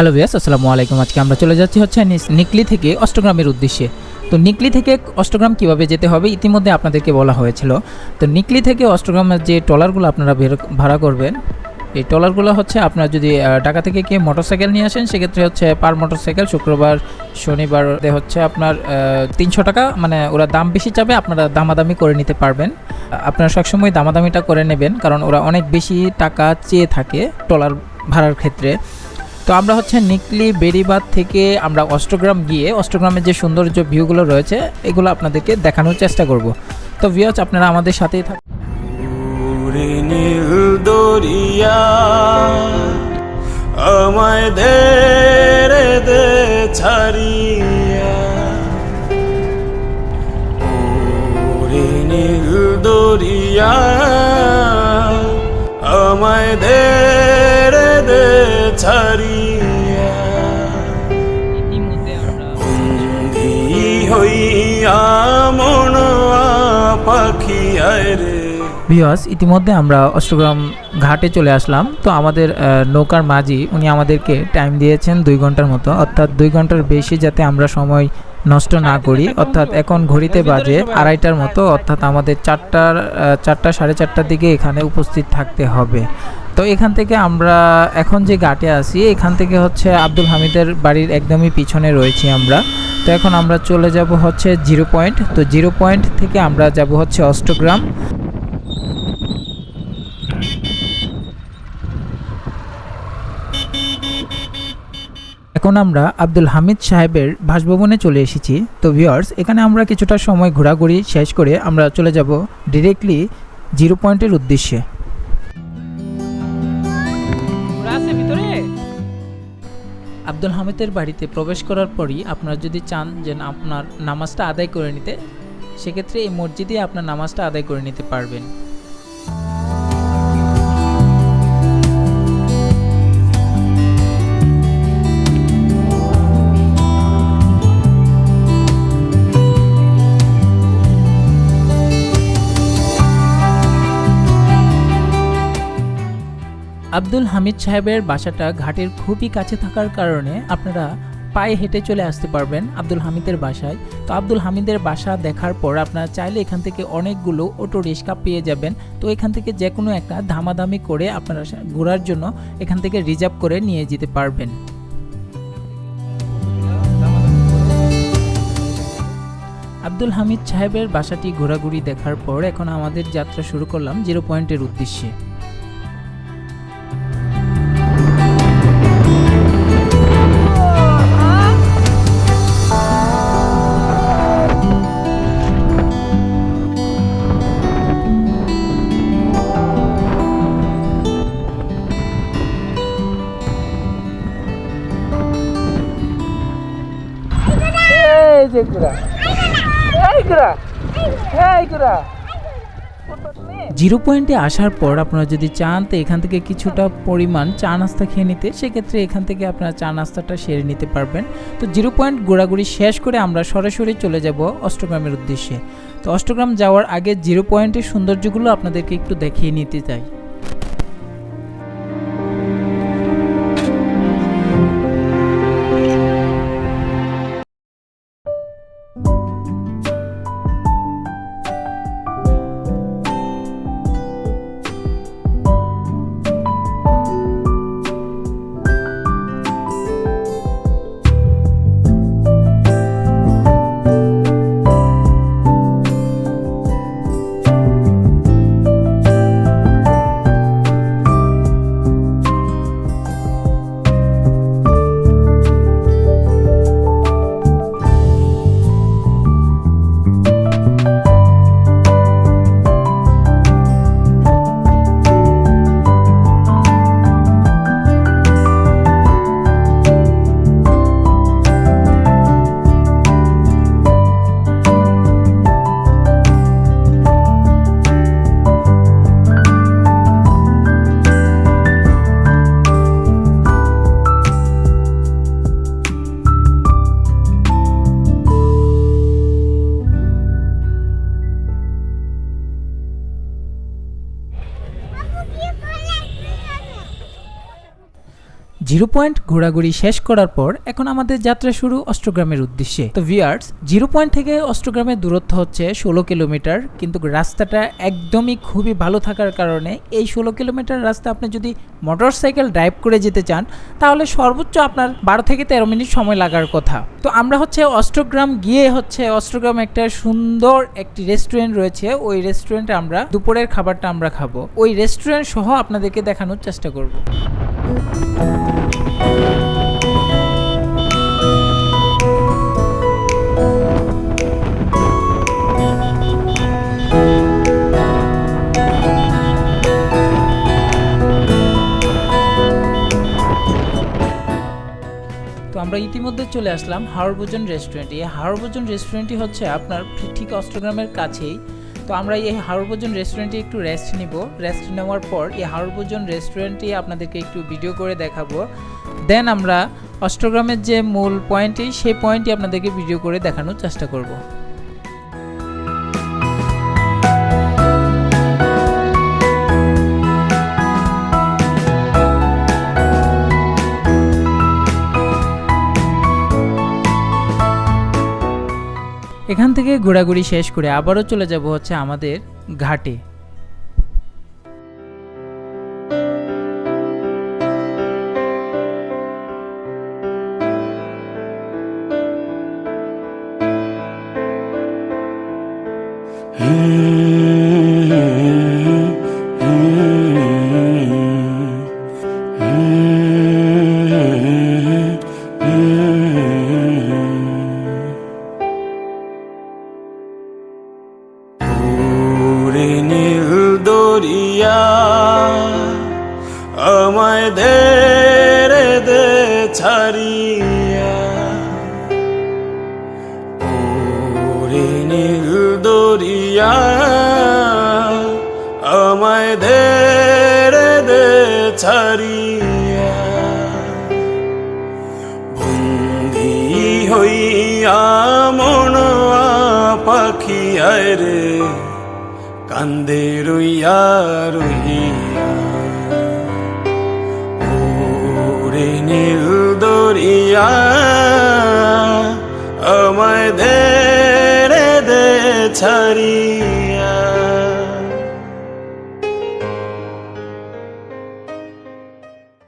Hello ভিয়াস আসসালামু আলাইকুম। আজকে আমরা চলে যাচ্ছি হচ্ছে নিকলি থেকে অষ্টগ্রামের উদ্দেশ্যে। তো নিকলি থেকে অষ্টগ্রাম কীভাবে যেতে হবে ইতিমধ্যে আপনাদেরকে বলা হয়েছিল। তো নিকলি থেকে অষ্টগ্রামের যে ট্রলারগুলো আপনারা ভাড়া করবেন, এই ট্রলারগুলো হচ্ছে আপনারা যদি ঢাকা থেকে কে মোটরসাইকেল নিয়ে আসেন, সেক্ষেত্রে হচ্ছে পার মোটরসাইকেল শুক্রবার শনিবার হচ্ছে আপনার তিনশো টাকা মানে ওরা দাম বেশি চাবে, আপনারা দামাদামি করে নিতে পারবেন। আপনারা সবসময় দামাদামিটা করে নেবেন, কারণ ওরা অনেক বেশি টাকা চেয়ে থাকে ট্রলার ভাড়ার ক্ষেত্রে। তো আমরা হচ্ছে নিকলি বেরিবাদ থেকে আমরা অষ্টগ্রাম গিয়ে অষ্টগ্রামের যে সৌন্দর্য ভিউগুলো রয়েছে, এগুলো আপনাদেরকে দেখানোর চেষ্টা করব। তো ভিউজ আপনারা আমাদের সাথেই থাকুন দরিয়া, আমায় দে ছাড়িয়া। ছাড়িয়া ইতিমধ্যে আমরা অষ্টগ্রাম ঘাটে চলে আসলাম। তো আমাদের নৌকার মাঝি, উনি আমাদেরকে টাইম দিয়েছেন দুই ঘণ্টার মতো। অর্থাৎ দুই ঘণ্টার বেশি যাতে আমরা সময় নষ্ট না করি। অর্থাৎ এখন ঘড়িতে বাজে আড়াইটার মতো। অর্থাৎ আমাদের চারটার চারটা সাড়ে চারটার দিকে এখানে উপস্থিত থাকতে হবে। তো এখান থেকে আমরা এখন যে ঘাটে আছি, এখান থেকে হচ্ছে আব্দুল হামিদের বাড়ির একদমই পিছনে রয়েছি আমরা। তো এখন আমরা চলে যাব হচ্ছে জিরো পয়েন্ট। তো জিরো পয়েন্ট থেকে আমরা যাব হচ্ছে অষ্টগ্রাম। এখন আমরা আব্দুল হামিদ সাহেবের বাসভবনে চলে এসেছি। তো ভিউয়ার্স, এখানে আমরা কিছুটা সময় ঘোরাঘুরি শেষ করে আমরা চলে যাব ডিরেক্টলি জিরো পয়েন্টের উদ্দেশ্যে। আব্দুল হামিদের বাড়িতে প্রবেশ করার পরই আপনারা যদি চান যে আপনার নামাজটা আদায় করে নিতে, সেক্ষেত্রে এই মসজিদে আপনার নামাজটা আদায় করে নিতে পারবেন। আব্দুল হামিদ সাহেবের বাসাটা ঘাটের খুবই কাছে থাকার কারণে আপনারা পায়ে হেঁটে চলে আসতে পারবেন আব্দুল হামিদের বাসায়। তো আব্দুল হামিদের বাসা দেখার পর আপনারা চাইলে এখান থেকে অনেকগুলো অটো রিক্সা পেয়ে যাবেন। তো এখান থেকে যে কোনো একটা ধামাধামি করে আপনারা ঘোরার জন্য এখান থেকে রিজার্ভ করে নিয়ে যেতে পারবেন। আব্দুল হামিদ সাহেবের বাসাটি ঘোরাঘুরি দেখার পর এখন আমাদের যাত্রা শুরু করলাম জিরো পয়েন্টের উদ্দেশ্যে। জিরো পয়েন্টে আসার পর আপনারা যদি চান, তো এখান থেকে কিছুটা পরিমাণ চা নাস্তা খেয়ে নিতে, সেক্ষেত্রে এখান থেকে আপনারা চা নাস্তাটা সেরে নিতে পারবেন। তো জিরো পয়েন্ট ঘোরাঘুরি শেষ করে আমরা সরাসরি চলে যাব অষ্টগ্রামের উদ্দেশ্যে। তো অষ্টগ্রাম যাওয়ার আগে জিরো পয়েন্টের সৌন্দর্যগুলো আপনাদেরকে একটু দেখিয়ে নিতে চাই। জিরো পয়েন্ট ঘোরাঘুরি শেষ করার পর এখন আমাদের যাত্রা শুরু অষ্টগ্রামের উদ্দেশ্যে। তো ভিয়ার্স জিরো পয়েন্ট থেকে অষ্টগ্রামের দূরত্ব হচ্ছে ষোলো কিলোমিটার, কিন্তু রাস্তাটা একদমই খুবই ভালো থাকার কারণে এই ষোলো কিলোমিটার রাস্তা আপনি যদি মোটর সাইকেল ড্রাইভ করে যেতে চান, তাহলে সর্বোচ্চ আপনার বারো থেকে তেরো মিনিট সময় লাগার কথা। তো আমরা হচ্ছে অষ্টগ্রাম গিয়ে হচ্ছে অষ্টগ্রাম একটা সুন্দর একটি রেস্টুরেন্ট রয়েছে, ওই রেস্টুরেন্টে আমরা দুপুরের খাবারটা আমরা খাব। ওই রেস্টুরেন্ট সহ আপনাদেরকে দেখানোর চেষ্টা করব। আমরা ইতিমধ্যে চলে আসলাম হাওড়ভোজন রেস্টুরেন্টে এই হাওড়ভোজন রেস্টুরেন্টটি হচ্ছে আপনার ঠিক অষ্টগ্রামের কাছেই। তো আমরা এই হাওড়ভোজন রেস্টুরেন্টে একটু রেস্ট নিব। রেস্ট নেওয়ার পর এই হাওড়ভোজন রেস্টুরেন্টটি আপনাদেরকে একটু ভিডিও করে দেখাবো। দেন আমরা অষ্টগ্রামের যে মূল পয়েন্টটি সেই পয়েন্টটি আপনাদেরকে ভিডিও করে দেখানোর চেষ্টা করব। এখান থেকে ঘোরাঘুরি শেষ করে আবারও চলে যাব হচ্ছে আমাদের ঘাটে। ওরে ছাড়িয়া ওরে নীল দে ছাড়িয়া। বন্দি হইয়া মনোয়া পাখি রে কান্দে রইয়া দরিয়া আমায় দে রে দে